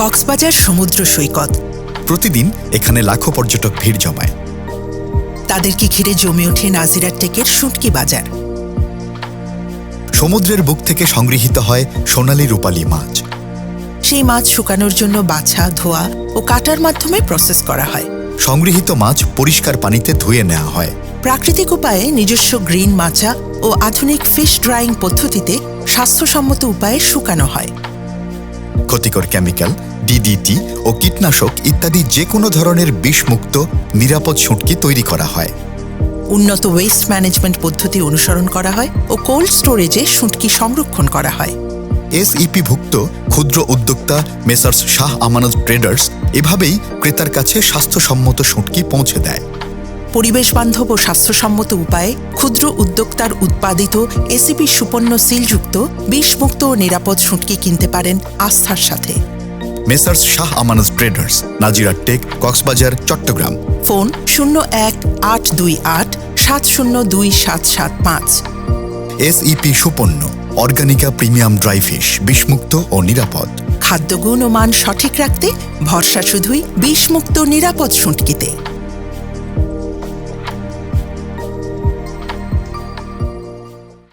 কক্সবাজার সমুদ্র সৈকত। প্রতিদিন এখানে লাখো পর্যটক ভিড় জমায়। তাদেরকে ঘিরে জমে ওঠে নাজিরার টেকের শুটকি বাজার। সমুদ্রের বুক থেকে সংগৃহীত হয় সোনালি রূপালী মাছ। সেই মাছ শুকানোর জন্য বাছা ধোয়া ও কাটার মাধ্যমে প্রসেস করা হয়। সংগৃহীত মাছ পরিষ্কার পানিতে ধুয়ে নেওয়া হয়। প্রাকৃতিক উপায়ে নিজস্ব গ্রিন মাচা ও আধুনিক ফিশ ড্রাইং পদ্ধতিতে স্বাস্থ্যসম্মত উপায়ে শুকানো হয়। ক্ষতিকর কেমিক্যাল ডিডিটি ও কীটনাশক ইত্যাদি যে কোনো ধরনের বিষমুক্ত নিরাপদ শুটকি তৈরি করা হয়। উন্নত ওয়েস্ট ম্যানেজমেন্ট পদ্ধতি অনুসরণ করা হয় ও কোল্ড স্টোরেজে শুঁটকি সংরক্ষণ করা হয়। এসইপি ভুক্ত ক্ষুদ্র উদ্যোক্তা মেসার্স শাহ আমানত ট্রেডার্স এভাবেই ক্রেতার কাছে স্বাস্থ্যসম্মত শুটকি পৌঁছে দেয়। পরিবেশ বান্ধব ও স্বাস্থ্যসম্মত উপায়ে ক্ষুদ্র উদ্যোক্তার উৎপাদিত এসিপি সুপন্ন সিলযুক্ত বিষমুক্ত ও নিরাপদ শুঁটকি কিনতে পারেন আস্থার সাথে। Messrs Shah Amanat traders Nazira Tek Cox's Bazar Chattogram. Phone শূন্য এক আট দুই আট সাত শূন্য দুই সাত সাত পাঁচ। SEP Suponno Organica premium dry fish বিষমুক্ত ও নিরাপদ। খাদ্যগুণ ও মান সঠিক রাখতে ভরসা শুধুই বিষমুক্ত নিরাপদ শুঁটকিতে